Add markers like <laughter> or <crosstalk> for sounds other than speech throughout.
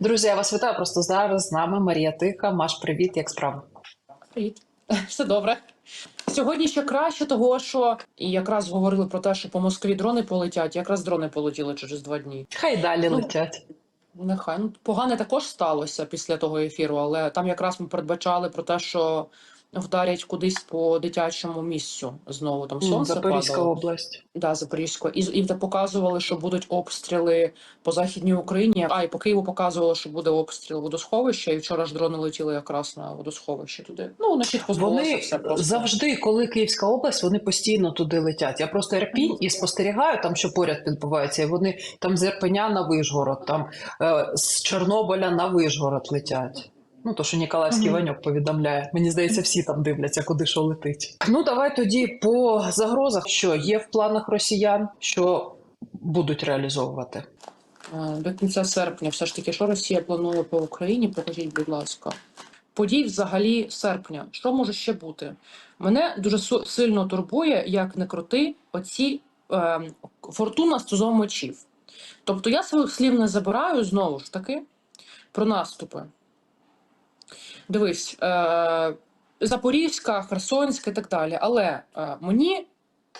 Друзі, я вас вітаю. Просто зараз з нами Марія Тиха. Маш, привіт, як справи? Привіт, <laughs> все добре. Сьогодні ще краще, того що і якраз говорили про те, що по Москві дрони полетять. Якраз дрони полетіли через два дні. Хай далі Ну, летять. Нехай ну погане також сталося після того ефіру, але там якраз ми передбачали про те, що вдарять кудись по дитячому місцю знову там сонце Запорізька падало. область. Да, Запорізького. І, і показували, що будуть обстріли по Західній Україні. А і по Києву показували, що буде обстріл водосховища. І вчора ж дрони летіли якраз на водосховище туди. Ну, збулося Вони все просто. завжди, коли Київська область, вони постійно туди летять. Я просто Ірпінь і спостерігаю там, що поряд відбувається. І вони там з Ірпеня на Вишгород, там е, з Чорнобиля на Вишгород летять. Ну, то, що Ніколаївський Мгм. Ваньок повідомляє. Мені здається, всі там дивляться, куди що летить. Ну, давай тоді по загрозах, що є в планах росіян, що будуть реалізовувати. Е, До кінця серпня, все ж таки, що Росія планує по Україні? Покажіть, будь ласка. Подій взагалі серпня. Що може ще бути? Мене дуже сильно турбує, як не крути, оці е, фортуна стузом мечів. Тобто я своїх слів не забираю знову ж таки про наступи. Дивись, е, Запорізька, Херсонська і так далі. Але е, мені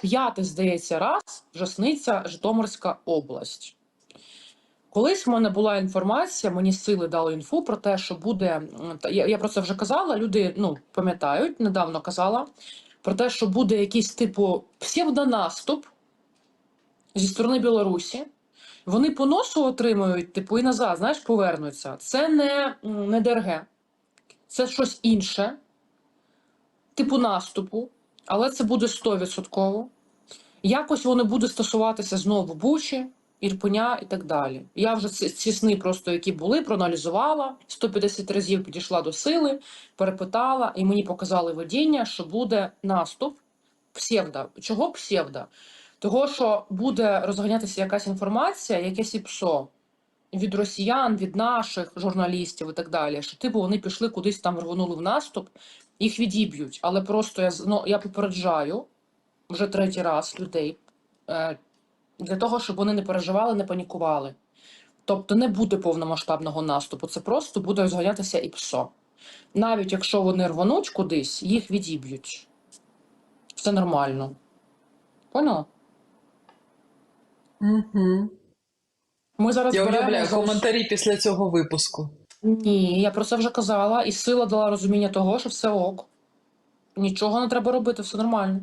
п'ятий, здається, раз вже сниться Житомирська область. Колись в мене була інформація, мені сили дали інфу про те, що буде. Я, я про це вже казала. Люди ну, пам'ятають, недавно казала про те, що буде якийсь типу псевдонаступ зі сторони Білорусі. Вони по носу отримують, типу, і назад, знаєш, повернуться. Це не, не ДРГ, це щось інше, типу наступу, але це буде 100%. Якось воно буде стосуватися знову Бучі, Ірпеня і так далі. Я вже ці, сни, просто які були, проаналізувала 150 разів підійшла до сили, перепитала, і мені показали видіння, що буде наступ псевдо. Чого псевдо? Того, що буде розганятися якась інформація, якесь ІПСО від росіян, від наших журналістів і так далі, що типу вони пішли кудись там рвонули в наступ, їх відіб'ють. Але просто я ну, я попереджаю вже третій раз людей е, для того, щоб вони не переживали, не панікували. Тобто не буде повномасштабного наступу, це просто буде розганятися ІПСО. Навіть якщо вони рвонуть кудись, їх відіб'ють. Все нормально. Поняла? Угу. Ми зараз Я уявляю коментарі після цього випуску. Ні, я про це вже казала, і сила дала розуміння того, що все ок. Нічого не треба робити, все нормально.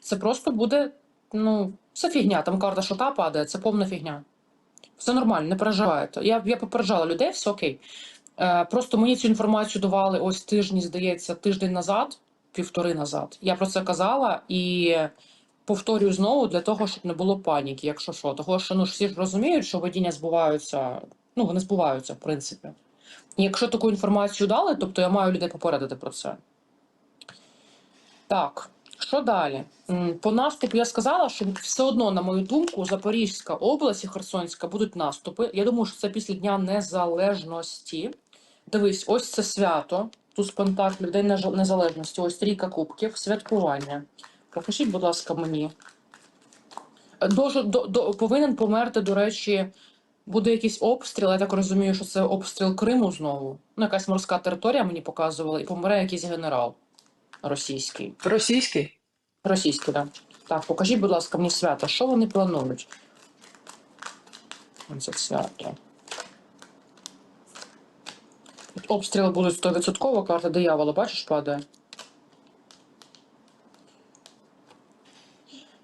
Це просто буде, ну, це фігня. Там карта шота падає, це повна фігня. Все нормально, не переживайте. Я, я попереджала людей, все окей. Е, просто мені цю інформацію давали ось тижні, здається, тиждень назад, півтори назад. Я про це казала і повторюю знову для того, щоб не було паніки, якщо що. Того, що ну, ж всі ж розуміють, що видіння збуваються, ну, вони збуваються, в принципі. І якщо таку інформацію дали, тобто я маю людей попередити про це. Так, що далі? По наступу я сказала, що все одно, на мою думку, Запорізька область і Херсонська будуть наступи. Я думаю, що це після Дня Незалежності. Дивись, ось це свято. Тут Пентаклів, День Незалежності, ось трійка кубків, святкування. Покажіть, будь ласка, мені. Е, до, до, повинен померти, до речі, буде якийсь обстріл. Я так розумію, що це обстріл Криму знову. Ну, якась морська територія мені показувала, і помре якийсь генерал російський. Російський? Російський, так. Так, покажіть, будь ласка, мені свято. Що вони планують? Це свято. Обстріли будуть 100%, карта диявола, бачиш, падає.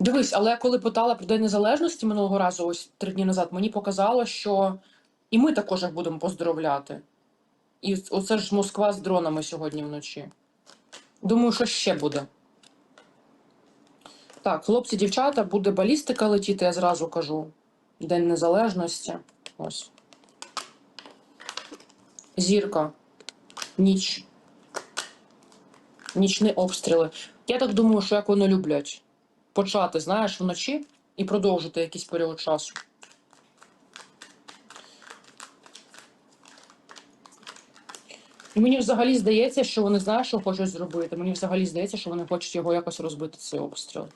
Дивись, але коли питала про День Незалежності минулого разу, ось три дні назад, мені показало, що і ми також їх будемо поздоровляти. І оце ж Москва з дронами сьогодні вночі. Думаю, що ще буде. Так, хлопці, дівчата, буде балістика летіти, я зразу кажу. День Незалежності. Ось. Зірка. Ніч. Нічні обстріли. Я так думаю, що як вони люблять. Почати, знаєш, вночі і продовжити якийсь період часу. І мені взагалі здається, що вони знають, що хочуть зробити. Мені взагалі здається, що вони хочуть його якось розбити, цей обстріл.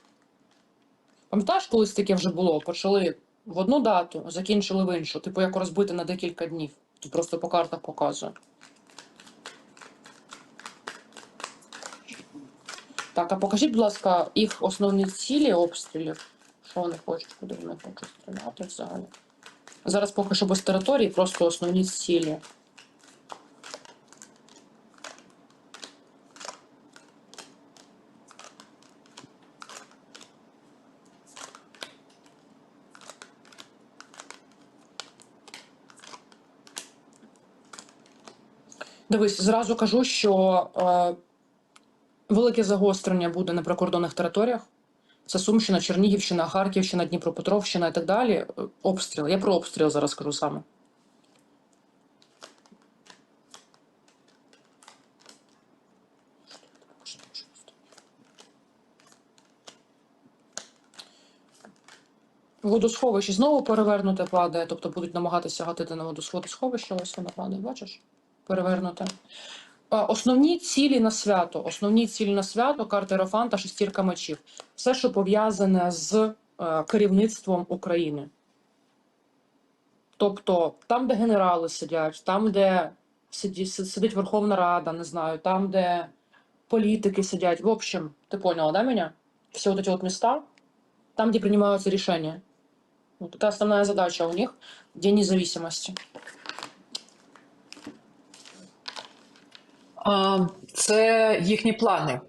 Пам'ятаєш, колись таке вже було? Почали в одну дату, закінчили в іншу, типу як розбити на декілька днів. Тут просто по картах показую. Так, а покажіть, будь ласка, їх основні цілі обстрілів. Що вони хочуть, куди вони хочуть стріляти взагалі. Зараз поки що без території, просто основні цілі. Дивись, зразу кажу, що е, велике загострення буде на прикордонних територіях. Це Сумщина, Чернігівщина, Харківщина, Дніпропетровщина і так далі. Е, Обстріл. Я про обстріл зараз кажу саме. Водосховище знову перевернуте падає, тобто будуть намагатися гатити на водосховище, ось воно падає, бачиш? Перевернуте. А, Основні цілі на свято. Основні цілі на свято карта Ерофанта, шестірка мечів. Все, що пов'язане з е, керівництвом України. Тобто там, де генерали сидять, там, де сидить Верховна Рада, не знаю, там, де політики сидять. В общем, ти поняла, да, меня? Все вот эти вот места, там, где принимаются решения. Вот это основная задача у них День независимости. Це їхні плани.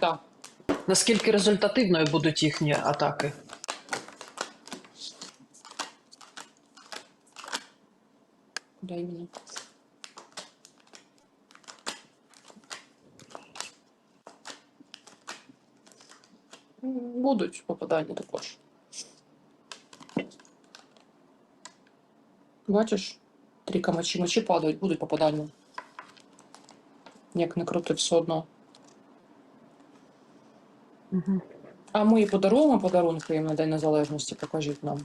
Да. Наскільки результативною будуть їхні атаки? Да, именно. М, Будуть попадання також. Бачиш, трійка мечі, мечі падають, будуть попадання. Як не крути, все одно. Угу. А ми подаруємо подарунки їм на День Незалежності, покажіть нам.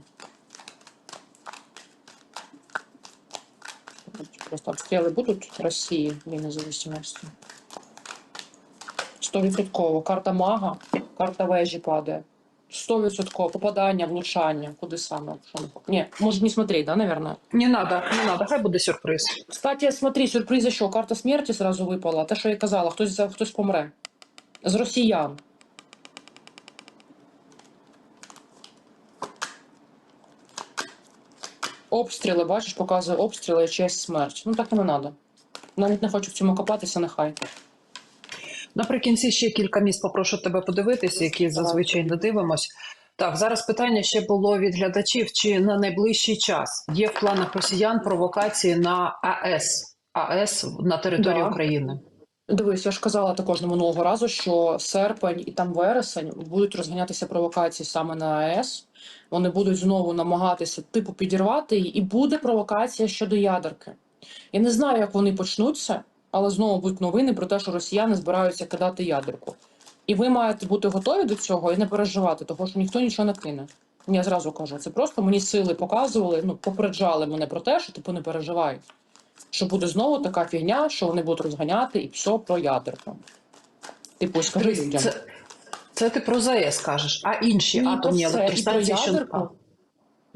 Просто обстріли будуть Росії День Незалежності. Стовідсотково. Карта мага, карта вежі падає. Стовідсотково. Попадання, влучання. Куди саме? Не... Ні, може не смотреть, да, наверное? Не надо, не надо, хай буде сюрприз. Кстати, смотри, сюрприз еще. Карта смерті сразу випала. Те, що я казала, хтось, хтось помре. З росіян. Обстріли, бачиш, показує обстріли і честь смерть. Ну так не треба. Навіть не хочу в цьому копатися, нехай. Наприкінці ще кілька місць попрошу тебе подивитися, які зазвичай не дивимось. Так, зараз питання ще було від глядачів: чи на найближчий час є в планах росіян провокації на АЕС, АЕС на території Да. України? Дивись, я ж казала також на минулого разу, що серпень і там вересень будуть розганятися провокації саме на АЕС. Вони будуть знову намагатися типу підірвати її, і буде провокація щодо ядерки. Я не знаю, як вони почнуться, але знову будуть новини про те, що росіяни збираються кидати ядерку. І ви маєте бути готові до цього і не переживати, тому що ніхто нічого не кине. Я зразу кажу, це просто мені сили показували, ну попереджали мене про те, що типу не переживай. Що буде знову така фігня, що вони будуть розганяти і все про ядерку. Типу, скажи людям. Це, це ти про ЗАЕС кажеш, а інші Ні, атомні і про електростанції, що ядерку.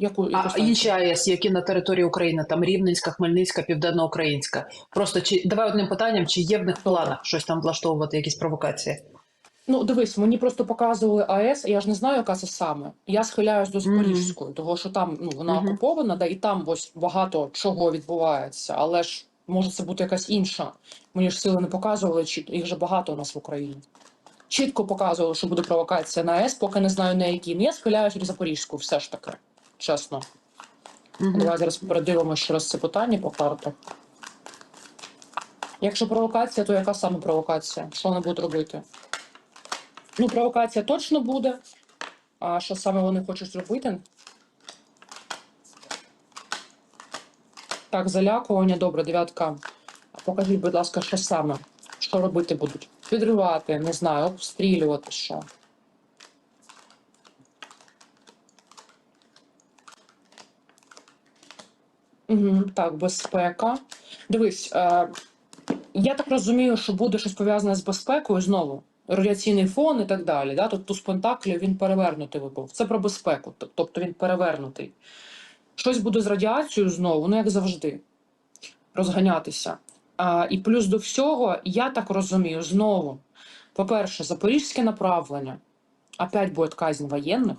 Яку, а інші АЕС, які на території України, там Рівненська, Хмельницька, Південноукраїнська. Просто чи давай одним питанням, чи є в них в планах щось там влаштовувати, якісь провокації? Ну, дивись, мені просто показували АЕС, я ж не знаю, яка це саме. Я схиляюсь до Запорізької, того що там ну, вона Мгм. окупована, да, і там ось багато чого відбувається, але ж може це бути якась інша. Мені ж сили не показували, чи їх же багато у нас в Україні. Чітко показували, що буде провокація на АЕС, поки не знаю на якій. Ну, я схиляюсь до Запорізьку, все ж таки. Чесно. Мгм. Давай зараз передивимося ще раз це питання по картах. Якщо провокація, то яка саме провокація? Що вони будуть робити? Ну, провокація точно буде. А що саме вони хочуть зробити? Так, залякування, добре, дев'ятка. Покажіть, будь ласка, що саме? Що робити будуть? Підривати, не знаю, обстрілювати що. Так, безпека. Дивись, е, я так розумію, що буде щось пов'язане з безпекою знову. Радіаційний фон і так далі. Да? Тобто з Пентаклів він перевернутий випав. Це про безпеку, тобто він перевернутий. Щось буде з радіацією знову, ну як завжди. розганятися. А, і плюс до всього, я так розумію, знову, по-перше, запорізьке направлення опять будет казнь военных.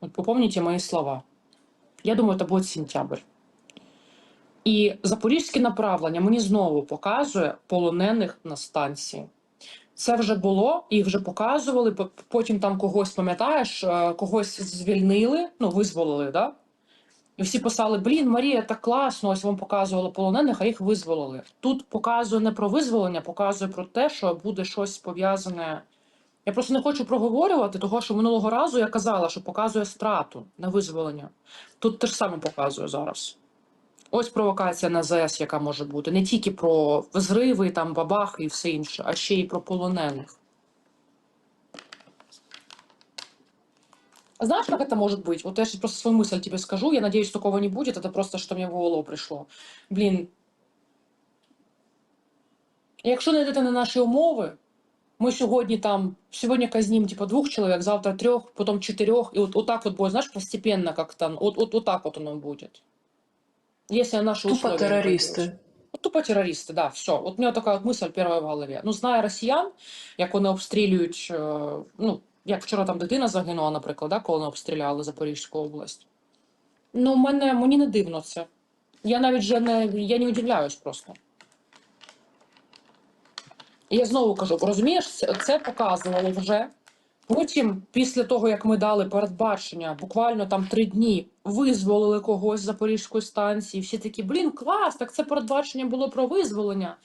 Вот попомните мои слова. Я думаю, це буде сентябрь. І запорізьке направлення мені знову показує полонених на станції. Це вже було, їх вже показували. Потім там когось, пам'ятаєш, е, когось звільнили, ну, визволили, да? І всі писали: Блін, Марія, так класно, ось вам показували полонених, а їх визволили. Тут показує не про визволення, показує про те, що буде щось пов'язане. Я просто не хочу проговорювати, того, що минулого разу я казала, що показує страту на визволення. Тут те ж саме показує зараз. Ось провокація на ЗС, яка може бути. Не тільки про зриви, там, бабахи і все інше, а ще й про полонених. А Знаешь, как это может быть? Вот я сейчас просто свою мысль тебе скажу. Я надеюсь, такого не будет. Это просто, что мне в голову пришло. Блін. Якщо не йдете на наші умови, ми сьогодні там, сьогодні казнім типу, двох чоловік, завтра трьох, потім чотирьох, і от, от так от буде, знаєш, постепенно как-то, от, от, от так вот оно будет. Если на наши Тупо условия не. Ну, Тупо терористи, да, все. От у мене така от мисль перша в голові. Ну, знає росіян, як вони обстрілюють, е, ну, як вчора там дитина загинула, наприклад, да, коли вони обстріляли Запорізьку область. Ну, мене, мені не дивно це. Я навіть вже не, я не удивляюсь просто. І я знову кажу, розумієш, це, це показувало вже. Потім, після того, як ми дали передбачення, буквально там три дні визволили когось з Запорізької станції, всі такі, блін, клас, так це передбачення було про визволення.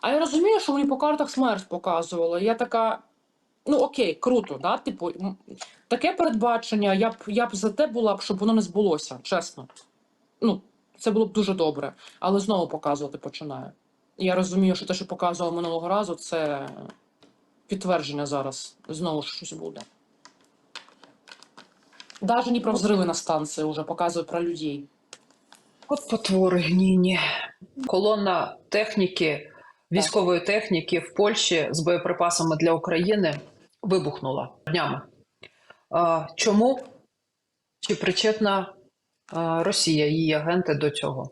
А я розумію, що мені по картах смерть показувало. І я така, ну окей, круто, да? Типу, таке передбачення, я б, я б за те була б, щоб воно не збулося, чесно. Ну, це було б дуже добре, але знову показувати починаю. Я розумію, що те, що показував минулого разу, це підтвердження зараз. Знову ж щось буде. Даже не про взриви на станції вже показують про людей. От потвори гніні. Колона техніки, військової техніки в Польщі з боєприпасами для України вибухнула днями. Чому? Чи причетна Росія, її агенти до цього?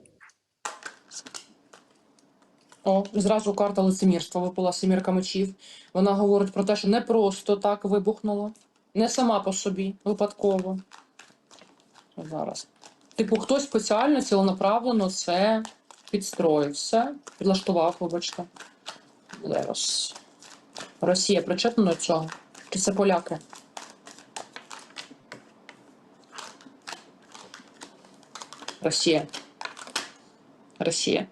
О, зразу карта лицемірства випала семірка мечів. Вона говорить про те, що не просто так вибухнуло, не сама по собі, випадково. Зараз. Типу, хтось спеціально ціленаправлено це підстроїв все, підлаштував, вибачте. Зараз. Росія причетна до цього? Чи це поляки? Росія. Росія.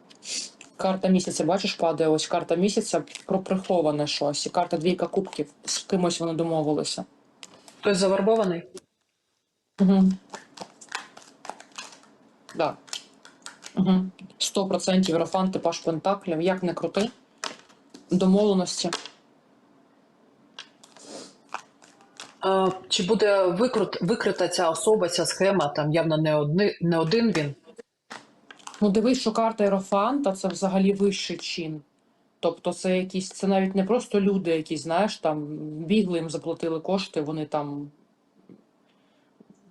Карта місяця, бачиш, падає ось карта місяця про приховане щось. І карта двійка кубків. З кимось вони домовилися. Хтось завербований? Угу. Да. Угу. 100% Єрофан, типаж Пентаклів. Як не крути. Домовленості. А, чи буде викрут, викрита ця особа, ця схема? Там явно не, одни, не один він. Ну, дивись, що карта Єрофанта це взагалі вищий чин. Тобто, це якісь, це навіть не просто люди, які, знаєш, там бігли, їм заплатили кошти, вони там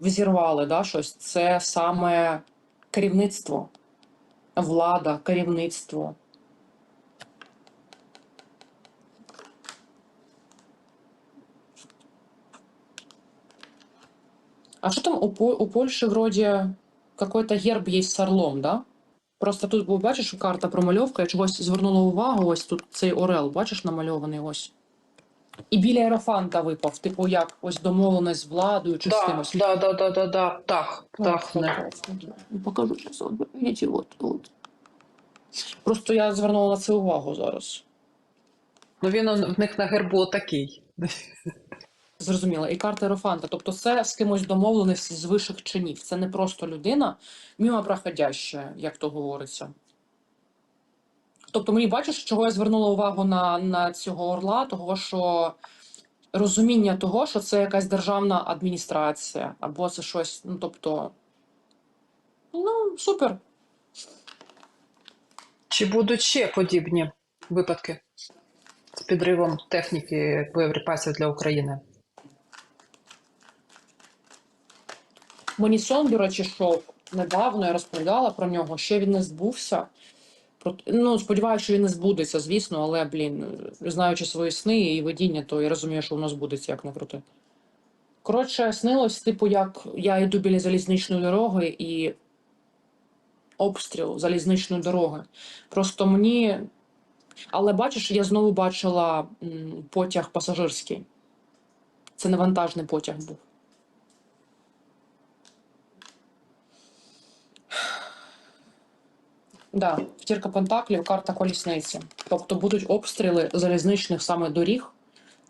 взірвали да, щось. Це саме керівництво, влада, керівництво. А что там у, у Польши вроде какой-то герб есть з орлом, да? Просто тут, бачиш, карта промальовка, я чогось звернула увагу, ось тут цей орел, бачиш, намальований ось. І біля Ерофанта випав, типу як ось домовленість з владою чи з кимось. да, да, да. Так, так, Так, так. Покажу зараз. Бачите, от, от. Просто я звернула на це увагу зараз. Ну він в них на гербу такий. Зрозуміла. І карта Ерофанта. Тобто це з кимось домовленість з вищих чинів. Це не просто людина, мимо проходяща, як то говориться. Тобто, мені бачиш, чого я звернула увагу на, на цього орла, того що розуміння того, що це якась державна адміністрація, або це щось, ну тобто. Ну, супер. Чи будуть ще подібні випадки з підривом техніки боєприпасів для України? Мені сон, до речі, йшов недавно, я розповідала про нього, ще він не збувся. Ну, сподіваюся, що він не збудеться, звісно, але, блін, знаючи свої сни і видіння, то я розумію, що воно збудеться, як не крути. Коротше, снилось, типу, як я йду біля залізничної дороги і обстріл залізничної дороги. Просто мені. Але бачиш, я знову бачила потяг пасажирський. Це не вантажний потяг був. Да, втірка пентаклів, карта колісниці. Тобто будуть обстріли залізничних саме доріг,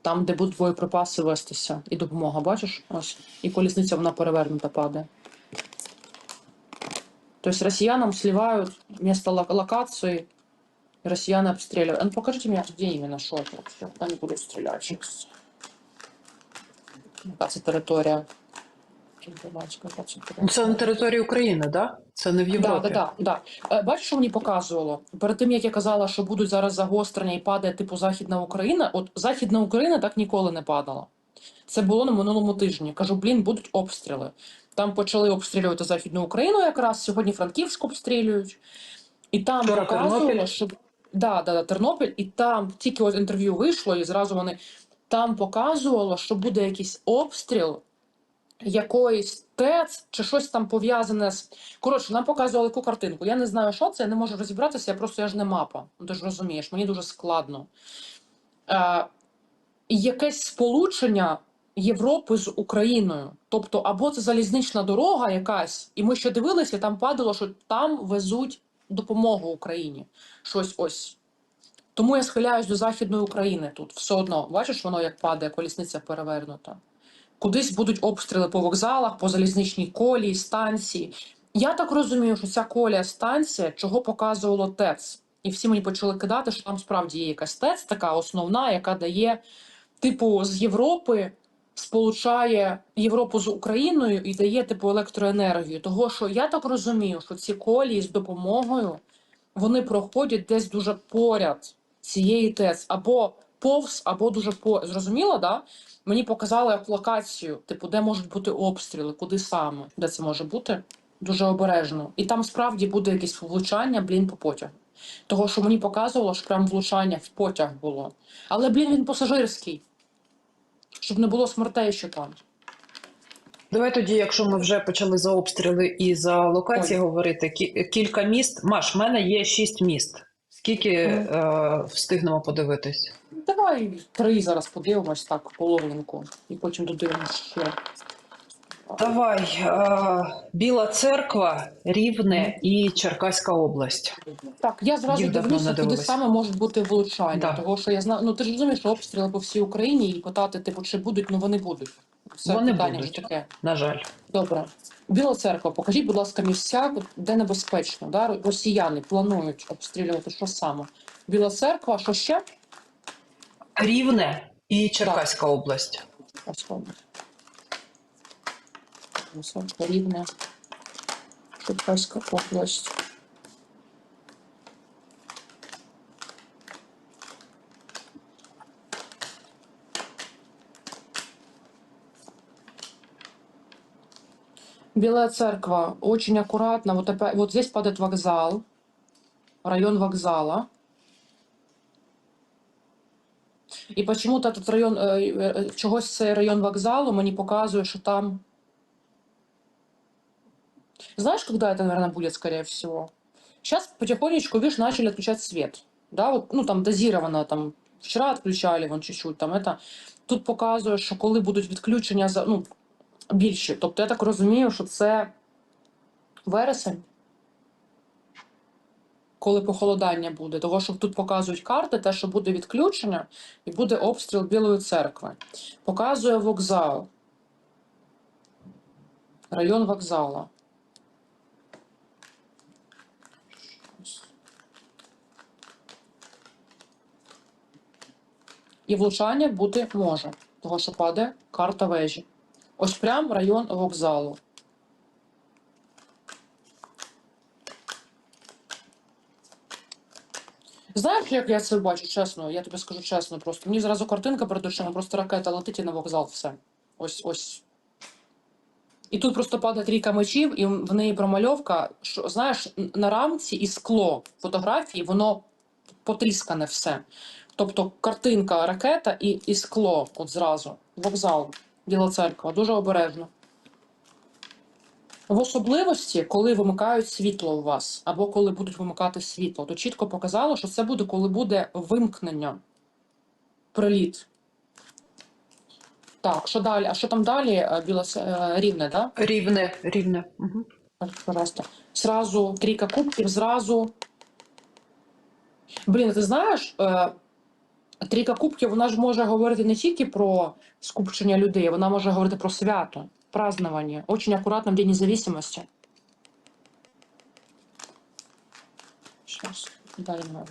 там, де будуть боєприпаси вестися, і допомога. Бачиш? Ось. І колісниця вона перевернута падає. Тобто росіянам сливають місто лок- локації, и россияне обстреливают. А ну именно, что это вообще. Куда они будут стрелять? Яка це територія? Кіровоградська, яка це? Це на території України, да? Це не в Європі. да, да, да. Е, Бачиш, що мені показувало? Перед тим, як я казала, що будуть зараз загострення і падає типу Західна Україна, от Західна Україна так ніколи не падала. Це було на минулому тижні. Кажу, блін, будуть обстріли. Там почали обстрілювати Західну Україну якраз, сьогодні Франківськ обстрілюють. І там Вчора показувало, Тернопіль. що да, да, да, Тернопіль, і там тільки от інтерв'ю вийшло, і зразу вони там показувало, що буде якийсь обстріл якоїсь ТЕЦ чи щось там пов'язане з. Коротше, нам показували яку картинку. Я не знаю, що це, я не можу розібратися, я просто я ж не мапа. Ну, ти ж розумієш, мені дуже складно. Е, якесь сполучення Європи з Україною. Тобто, або це залізнична дорога якась, і ми ще дивилися, там падало, що там везуть допомогу Україні. Щось ось. Тому я схиляюсь до Західної України тут. Все одно, бачиш, воно як падає, колісниця перевернута. Кудись будуть обстріли по вокзалах, по залізничній колії, станції. Я так розумію, що ця колія станція, чого показувало ТЕЦ. І всі мені почали кидати, що там справді є якась ТЕЦ, така основна, яка дає, типу, з Європи сполучає Європу з Україною і дає типу електроенергію. Того, що я так розумію, що ці колії з допомогою вони проходять десь дуже поряд цієї ТЕЦ, або повз, або дуже по зрозуміло, да? Мені показали як локацію, типу, де можуть бути обстріли, куди саме, де це може бути. Дуже обережно. І там справді буде якесь влучання, блін, по потягу. Того, що мені показувало, що прям влучання в потяг було. Але, блін, він пасажирський. Щоб не було смертей ще там. Давай тоді, якщо ми вже почали за обстріли і за локації говорити, кі- кілька міст. Маш, в мене є шість міст. Скільки Мгм. е, встигнемо подивитись? Давай три зараз подивимось так, половинку, і потім додивимось ще. Давай. Е, Біла церква, Рівне і Черкаська область. Так, я зразу Їх давно дивлюся, не куди дивилась. саме можуть бути влучання. Да. Того, що я знаю, ну ти ж розумієш, що обстріли по всій Україні і питати, типу, чи будуть, ну вони будуть. Це Вони питання будуть. вже таке. На жаль. Добре. Біла церква, покажіть, будь ласка, місця, де небезпечно. Да? Росіяни планують обстрілювати що саме? Біла церква, що ще? Рівне і Черкаська область. Ось воно. Висока, рівне. Черкаська область. Белая церква. Очень аккуратно. Вот, опять, вот здесь падает вокзал. Район вокзала. І почему-то тут район, е, е, чогось цей район вокзалу мені показує, що там. Знаешь, когда это, наверное, будет, скорее всего? Сейчас потихонечку, видишь, начали отключать свет. Да, вот, ну там дозировано, там вчора відключали вон чуть-чуть, там это. Тут показує, що коли будуть відключення за ну, більші. Тобто я так розумію, що це вересень, коли похолодання буде. Того, що тут показують карти, те, що буде відключення, і буде обстріл Білої церкви. Показує вокзал. Район вокзала. І влучання бути може, того що падає карта вежі. Ось прям район вокзалу. Знаєш, як я це бачу, чесно, я тобі скажу чесно, просто мені зразу картинка перед очима, просто ракета летить і на вокзал все. Ось ось. І тут просто падає трійка мечів, і в неї промальовка. Що, знаєш, на рамці і скло фотографії, воно потріскане все. Тобто картинка, ракета і, і скло от зразу. Вокзал, Біла церква, дуже обережно. В особливості, коли вимикають світло у вас, або коли будуть вимикати світло, то чітко показало, що це буде, коли буде вимкнення, приліт. Так, що далі? А що там далі? Е, Біла Ц- е, рівне, да? Рівне, рівне. Угу. Так, Пожалуйста. Сразу трійка кубків, зразу. Блін, ти знаєш, е, трійка кубків, вона ж може говорити не тільки про скупчення людей, вона може говорити про свято, празднование. Очень аккуратно в День независимости. Сейчас, дай мне.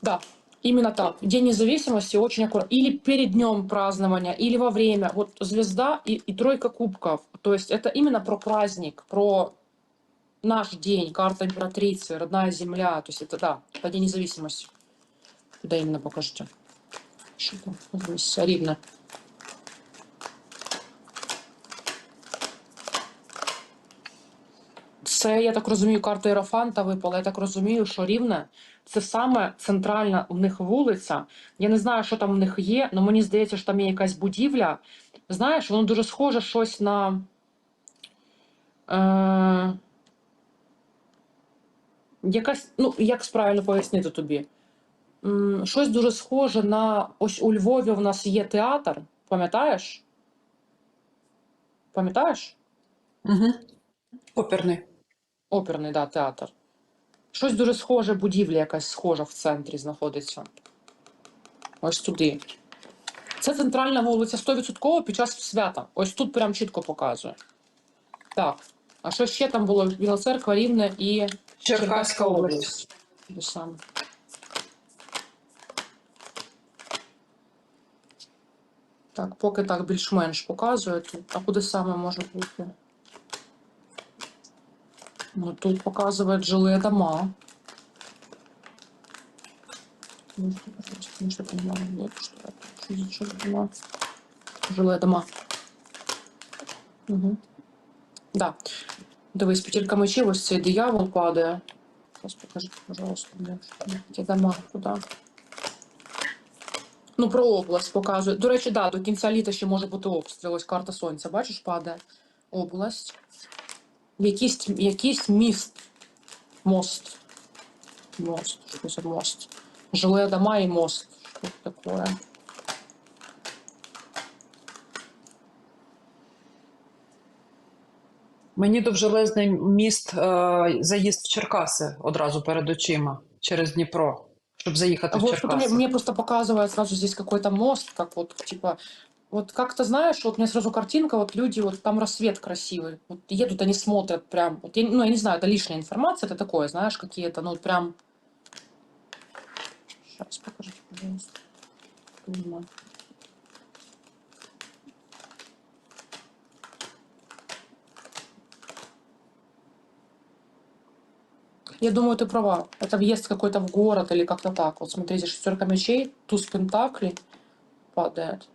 Да, именно так. День независимости очень аккуратно. Или перед днем празднования, или во время. Вот звезда и, и тройка кубков. То есть это именно про праздник, про наш день, карта императрицы, родная земля. То есть это, да, это День независимости. Куда именно покажите? Что там? Здесь Це, я так розумію, карта Єрофанта випала. Я так розумію, що рівне це саме центральна у них вулиця. Я не знаю, що там в них є, але мені здається, що там є якась будівля. Знаєш, воно дуже схоже щось на. Е... Якась, ну, як правильно пояснити тобі? Щось дуже схоже на. Ось у Львові в нас є театр, пам'ятаєш? Пам'ятаєш? Угу. Оперний. Оперний, да, театр. Щось дуже схоже, будівля якась схожа в центрі знаходиться. Ось туди. Це центральна вулиця 100% під час свята. Ось тут прям чітко показує. Так. А що ще там було? Біла церква, Рівне і Черкаська область. Саме? Так, поки так більш-менш показує. А куди саме може бути? Ну, тут показують жилі дома. Ну, что что понимаю, вот что это. Что за жилые дома? Жилые дома. Угу. Да. Дивись, петелька мечів, ось цей диявол падає. Сейчас покажите, пожалуйста, мне ті дома куди. Ну, про область показує. До речі, да, до кінця літа ще може бути обстріл. Ось карта сонця. Бачиш, падає область. Якийсь, якийсь міст. Мост. Мост. Що це мост? Жилые дома і мост. Що це таке? Мені довжелезний міст е, заїзд в Черкаси одразу перед очима через Дніпро, щоб заїхати в Вот мне, Черкаси. мне просто показывает сразу здесь какой-то мост, как вот, типа, вот как-то знаешь, вот у меня сразу картинка, вот люди, вот там рассвет красивый, вот едут, они смотрят прям, вот я, ну, я не знаю, это лишняя информация, это такое, знаешь, какие-то, ну, прям... Сейчас, покажите, пожалуйста. Понимаю. Я думаю, ты права. Это въезд какой-то в город или как-то так. Вот смотрите, шестерка мечей, туз пентаклей падает.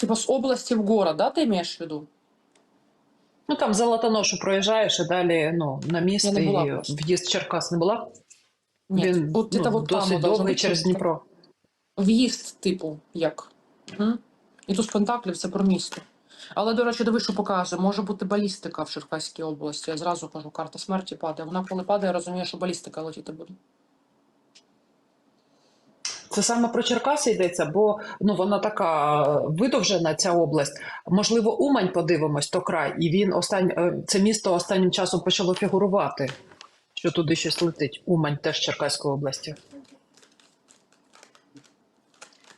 С- типа с области в город, да, ты имеешь в виду? Ну там Золотоношу проїжджаєш і далі ну, на місто Я не була і просто. в'їзд в Черкас не була. Нет, Він вот ну, это вот там досить вот должно довгий быть через щось таке. Дніпро. В'їзд, типу, як. Угу. І туз пентаклів це про місто. Але, до речі, дивись, що показує. Може бути балістика в Черкаській області. Я зразу кажу, карта смерті падає. Вона коли падає, я розумію, що балістика летіти буде. Це саме про Черкаси йдеться, бо ну вона така видовжена ця область. Можливо, Умань подивимось, то край, і він остань е, це місто останнім часом почало фігурувати, що туди щось летить. Умань теж Черкаської області.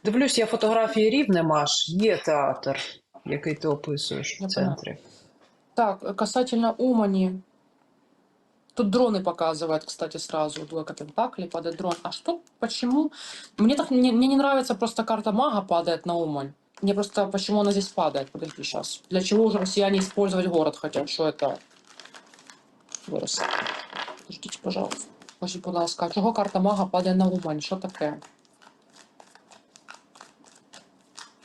Дивлюсь, я фотографії рівне маш, є театр, який ти описуєш в центрі. Так, касательно Умани. Тут дроны показывают, кстати, сразу. Двойка Пентаклей падает дрон. А что, почему? Мне так мне, мне не нравится просто карта мага падает на Умань. Мне просто почему она здесь падает? Подожди сейчас. Для чего уже россияне использовать город хотят? Что это? Вырос. Подождите, пожалуйста. Скажіть, будь ласка, а чого карта мага падає на Умань? Що таке?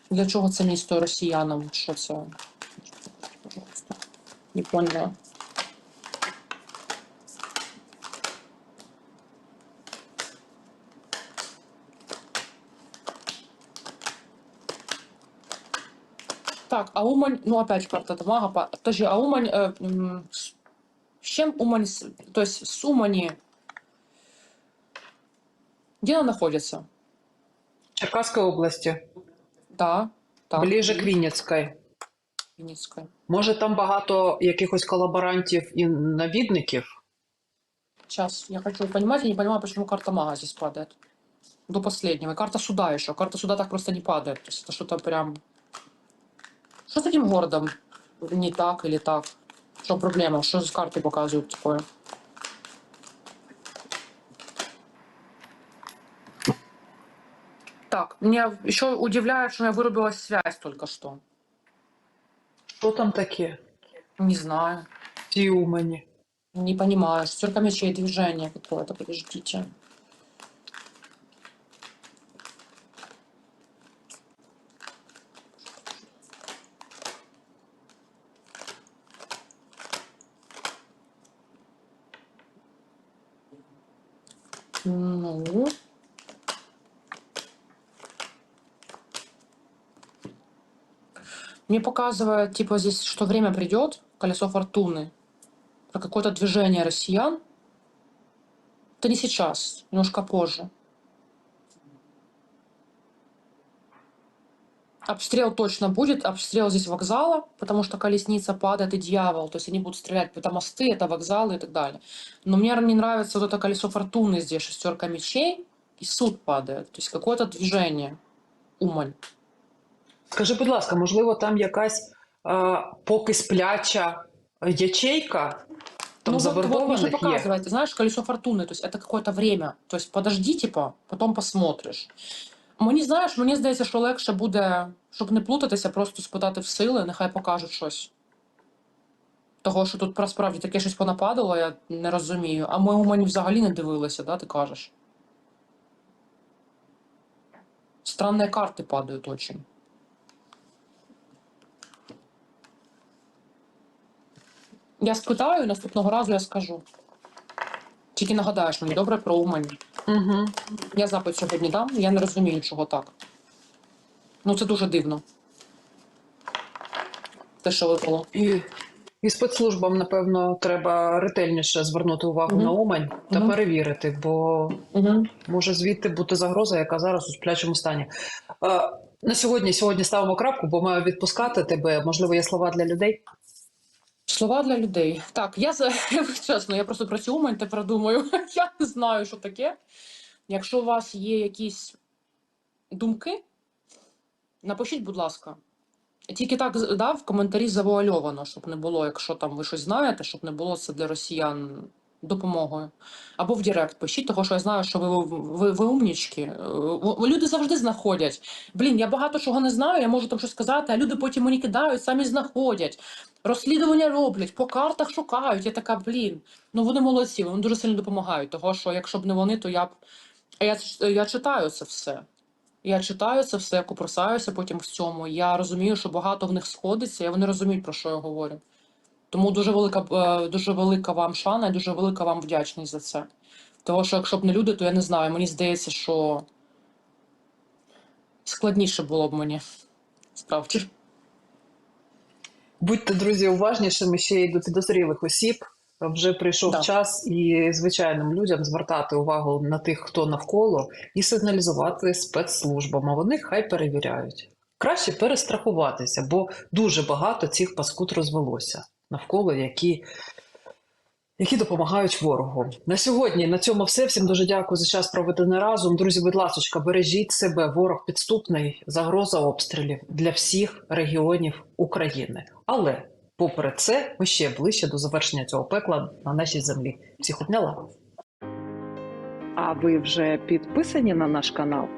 Для чого це місто росіянам? Що це? Пожалуйста. Не поняла. Так, а Умань, ну опять карта Тамага. па- Подожди, а Умань, э, с чем Умань, то есть с Умани, где она находится? Черкаської області, Да, так. ближе к Вінницькій. Вінницької. Може, там багато якихось колаборантів і навідників? Сейчас, я хочу понимать, я не понимаю, почему карта мага здесь падает. До последнего. И карта суда еще. Карта суда так просто не падает. То есть это что-то прям... Что с этим городом? Не так или так? Что проблема? Что с карты показывают такое? Так, меня еще удивляет, что у меня вырубилась связь только что. Що там таке? Не знаю. Ті Умані. Не понимаю. Шестерка мечей движение какое-то. Подождите. Ну. Мне показывает, типа, здесь, что время придет, колесо фортуны, про какое-то движение россиян. Это не сейчас, немножко позже. Обстрел точно будет, обстрел здесь вокзала, потому что колесница падает и дьявол, то есть они будут стрелять, это мосты, это вокзалы и так далее. Но мне не нравится вот это колесо фортуны здесь, шестерка мечей, и суд падает, то есть какое-то движение, умань. Скажи, будь ласка, можливо, там якась е, поки спляча ячейка? Там ну вот, вот показывает, ты знаешь, колесо фортуны, то есть это какое-то время. То есть подожди, типа, потом посмотриш. Мені знаєш, мені здається, що легше буде, щоб не плутатися, просто спитати в сили, нехай покажуть щось. Того, що тут насправді таке щось понападало, я не розумію. А ми у мене взагалі не дивилися, да, ти кажеш? Странні карти падають очень. Я спитаю, наступного разу я скажу. Тільки нагадаєш мені добре про Умань. Угу. Я запит сьогодні дам, я не розумію, чого так. Ну, це дуже дивно. Те, що випало. І, і спецслужбам, напевно, треба ретельніше звернути увагу Мгм. на Умань та Мгм. перевірити, бо Угу. може звідти бути загроза, яка зараз у сплячому стані. Е, на сьогодні сьогодні ставимо крапку, бо маю відпускати тебе. Можливо, є слова для людей. Слова для людей. Так, <laughs> я чесно, я просто про цю Умань тепер думаю. <laughs> Я не знаю, що таке. Якщо у вас є якісь думки, напишіть, будь ласка. Тільки так да, в коментарі завуальовано, щоб не було, якщо там ви щось знаєте, щоб не було це для росіян допомогою. Або в Директ пишіть, тому що я знаю, що ви, ви, ви умнічки. Е, Люди завжди знаходять. Блін, я багато чого не знаю, я можу там щось сказати, а люди потім мені кидають, самі знаходять. Розслідування роблять, по картах шукають. Я така, блін. Ну вони молодці, вони дуже сильно допомагають. Того, що якщо б не вони, то я б. Я, я читаю це все. Я читаю це все, купросаюся потім в цьому. Я розумію, що багато в них сходиться, і вони розуміють, про що я говорю. Тому дуже велика, е, дуже велика вам шана і дуже велика вам вдячність за це. Того, що якщо б не люди, то я не знаю. Мені здається, що складніше було б мені. Справді. Будьте, друзі, уважнішими ще й до підозрілих осіб. Вже прийшов Да. час і звичайним людям звертати увагу на тих, хто навколо, і сигналізувати спецслужбам. А вони хай перевіряють. Краще перестрахуватися, бо дуже багато цих паскуд розвелося навколо, які, які допомагають ворогу. На сьогодні на цьому все. Всім дуже дякую за час проведений разом. Друзі, будь ласка, бережіть себе. Ворог підступний, загроза обстрілів для всіх регіонів України. Але попри це, ми ще ближче до завершення цього пекла на нашій землі. Всіх обняла. А ви вже підписані на наш канал?